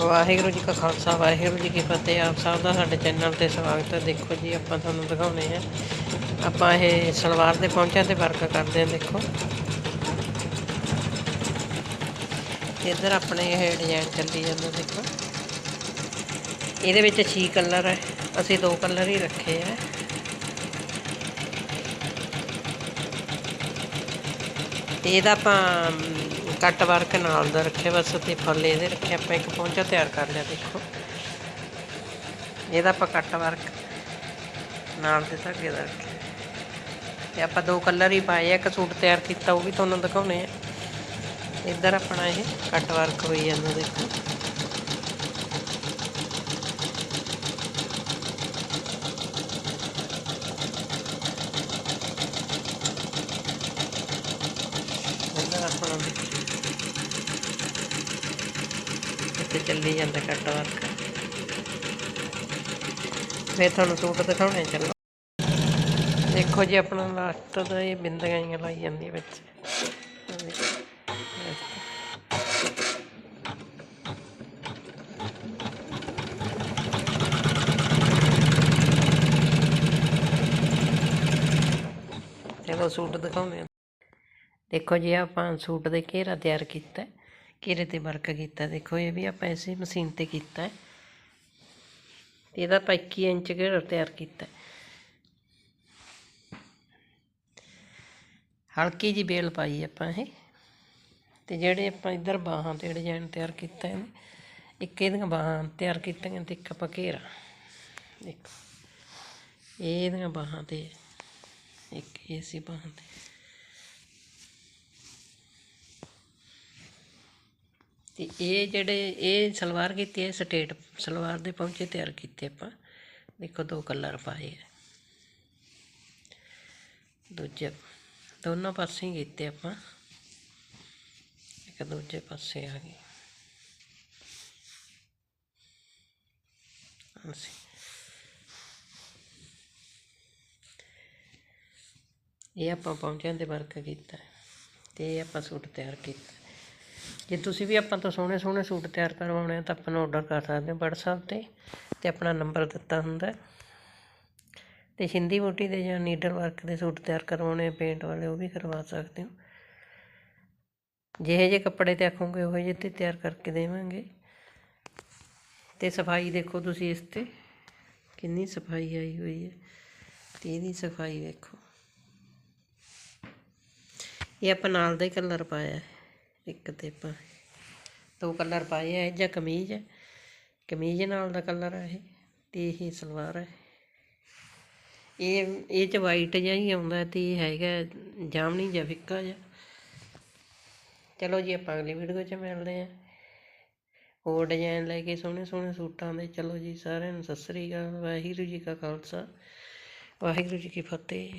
ਵਾਹਿਗੁਰੂ ਜੀ ਕਾ ਖਾਲਸਾ, ਵਾਹਿਗੁਰੂ ਜੀ ਕੀ ਫਤਿਹ। ਆਪ ਸਭ ਦਾ ਸਾਡੇ ਚੈਨਲ ਤੇ ਸਵਾਗਤ ਹੈ। ਦੇਖੋ ਜੀ, ਆਪਾਂ ਤੁਹਾਨੂੰ ਦਿਖਾਉਣੇ ਆ ਆਪਾਂ ਇਹ ਸਲਵਾਰ ਦੇ ਪਹੁੰਚਿਆਂ ਤੇ ਵਰਕ ਕਰਦੇ ਆ ਦੇਖੋ। ਇੱਧਰ ਆਪਣੇ ਇਹ ਡਿਜ਼ਾਈਨ ਚੱਲੀ ਜਾਂਦਾ, ਦੇਖੋ। ਇਹਦੇ ਵਿੱਚ 6 ਕਲਰ ਹੈ। ਅਸੀਂ ਦੋ ਕਲਰ ਹੀ ਰੱਖੇ ਆ ਇਹਦਾ ਆਪਾਂ ਕੱਟ ਵਰਕ ਨਾਲ ਦਾ ਰੱਖਿਆ, ਬਸ ਤੇ ਫੁੱਲ ਇਹਦੇ ਰੱਖੇ, ਆਪਾਂ ਇੱਕ ਪਹੁੰਚਾ ਤਿਆਰ ਕਰ ਲਿਆ, ਦੇਖੋ। ਇਹਦਾ ਆਪਾਂ ਕੱਟ ਵਰਕ ਨਾਲ ਦੇ ਧਾਗੇ ਦਾ ਰੱਖਿਆ। ਤੇ ਆਪਾਂ ਦੋ ਕਲਰ ਹੀ ਪਾਏ ਆ, ਇੱਕ ਸੂਟ ਤਿਆਰ ਕੀਤਾ, ਉਹ ਵੀ ਤੁਹਾਨੂੰ ਦਿਖਾਉਣੇ ਆ। ਇੱਧਰ ਆਪਣਾ ਇਹ ਕੱਟ ਵਰਕ ਹੋਈ ਜਾਂਦਾ, ਦੇਖੋ। ਇੱਧਰ ਆਪਣਾ ਇੱਥੇ ਚੱਲੀ ਜਾਂਦਾ ਕੱਟ ਵਰਕ ਫਿਰ ਤੁਹਾਨੂੰ ਸੂਟ ਦਿਖਾਉਣੇ ਚੱਲੋ। ਦੇਖੋ ਜੀ, ਆਪਣਾ ਲਾਸਟ ਦਾ ਇਹ ਬਿੰਦੀਆਂ ਜਿਹੀਆਂ ਲਾਈ ਜਾਂਦੀ ਵਿੱਚ। ਚਲੋ ਸੂਟ ਦਿਖਾਉਂਦੇ ਦੇਖੋ ਜੀ, ਆਪਾਂ ਸੂਟ ਦੇ ਘੇਰਾ ਤਿਆਰ ਕੀਤਾ। ਘੇਰੇ ਤੇ ਵਰਕ ਕੀਤਾ। ਦੇਖੋ, ਇਹ ਵੀ ਆਪਾਂ ਇਸੇ ਮਸ਼ੀਨ ਤੇ ਕੀਤਾ ਹੈ। ਤੇ ਇਹਦਾ ਆਪਾਂ 21 ਇੰਚ ਘੇਰਾ ਤਿਆਰ ਕੀਤਾ ਹਲਕੀ ਜੀ ਬੇਲ ਪਾਈ ਆਪਾਂ ਇਹ। ਤੇ ਜਿਹੜੇ ਆਪਾਂ ਇੱਧਰ ਬਾਹਾਂ ਤੇ ਡਿਜ਼ਾਈਨ ਤਿਆਰ ਕੀਤਾ ਹੈ ਇੱਕ ਇਹਦੀਆਂ ਬਾਹਾਂ ਤਿਆਰ ਕੀਤੀਆਂ ਤੇ ਇੱਕ ਆਪਾਂ ਘੇਰਾ। ਦੇਖੋ, ਇਹ ਇਹਦੀਆਂ ਬਾਹਾਂ ਤੇ, ਇੱਕ ਇਹ ਸੀ ਬਾਹਾਂ ਤੇ। ਤੇ ਇਹ ਜਿਹੜੇ, ਇਹ ਸਲਵਾਰ ਕੀਤੀ ਹੈ ਸਟੇਟ ਸਲਵਾਰ ਦੇ ਪਹੁੰਚੇ ਤਿਆਰ ਕੀਤੇ ਆਪਾਂ। ਦੇਖੋ ਦੋ ਕਲਰ ਪਾਏ ਆ। ਦੂਜੇ, ਦੋਨੋਂ ਪਾਸੇ ਹੀ ਕੀਤੇ ਆਪਾਂ। ਇੱਕ ਦੂਜੇ ਪਾਸੇ ਆ ਗਏ। ਅਸੀਂ ਇਹ ਆਪਾਂ ਪਹੁੰਚਿਆਂ ਦੇ ਵਰਕ ਕੀਤਾ। ਹੈ ਤੇ ਇਹ ਆਪਾਂ ਸੂਟ ਤਿਆਰ ਕੀਤਾ। ਜੇ ਤੁਸੀਂ ਵੀ ਆਪਾਂ ਤੋਂ ਸੋਹਣੇ ਸੋਹਣੇ ਸੂਟ ਤਿਆਰ ਕਰਵਾਉਣੇ ਆ ਤਾਂ ਆਪਾਂ ਨੂੰ ਆਰਡਰ ਕਰ ਸਕਦੇ ਹੋ WhatsApp ਤੇ ਤੇ ਆਪਣਾ ਨੰਬਰ ਦਿੱਤਾ ਹੁੰਦਾ ਹੈ। ਤੇ ਸਿੰਧੀ ਬੂਟੀ ਦੇ ਜਾਂ ਨੀਡਲ ਵਰਕ ਦੇ ਸੂਟ ਤਿਆਰ ਕਰਵਾਉਣੇ ਪੇਂਟ ਵਾਲੇ, ਉਹ ਵੀ ਕਰਵਾ ਸਕਦੇ ਹੋ ਜਿਹੇ ਜਿਹੇ ਕੱਪੜੇ ਤੇ ਆਖੋਗੇ, ਉਹ ਜਿਹੇ ਤੇ ਤਿਆਰ ਕਰਕੇ ਦੇਵਾਂਗੇ ਤੇ ਸਫ਼ਾਈ ਦੇਖੋ ਤੁਸੀਂ ਇਸ ਤੇ, ਕਿੰਨੀ ਸਫ਼ਾਈ ਆਈ ਹੋਈ ਹੈ ਤੇ ਇਹਦੀ ਸਫ਼ਾਈ ਵੇਖੋ ਇਹ ਆਪਾਂ ਨਾਲ ਦਾ ਹੀ ਕਲਰ ਪਾਇਆ ਹੈ। ਇੱਕ ਤੇ ਆਪਾਂ ਦੋ ਕਲਰ ਪਾਏ ਆ, ਇਹ ਜਾਂ ਕਮੀਜ਼ ਹੈ ਕਮੀਜ਼ ਨਾਲ ਦਾ ਕਲਰ ਹੈ ਇਹ ਤੇ ਇਹ ਸਲਵਾਰ ਹੈ ਇਹ ਇਹ ਚ ਵਾਈਟ ਜਿਹਾ ਹੀ ਆਉਂਦਾ ਤੇ ਇਹ ਹੈਗਾ ਜਾਮਣੀ ਜਿਹਾ ਫਿੱਕਾ ਜਿਹਾ। ਚਲੋ ਜੀ, ਆਪਾਂ ਅਗਲੀ ਵੀਡੀਓ 'ਚ ਮਿਲਦੇ ਹਾਂ। ਹੋਰ ਡਿਜ਼ਾਈਨ ਲੈ ਕੇ ਸੋਹਣੇ ਸੋਹਣੇ ਸੂਟਾਂ ਦੇ। ਚਲੋ ਜੀ, ਸਾਰਿਆਂ ਨੂੰ ਸਤਿ ਸ੍ਰੀ ਅਕਾਲ। ਵਾਹਿਗੁਰੂ ਜੀ ਕਾ ਖਾਲਸਾ। ਵਾਹਿਗੁਰੂ ਜੀ ਕੀ ਫਤਿਹ।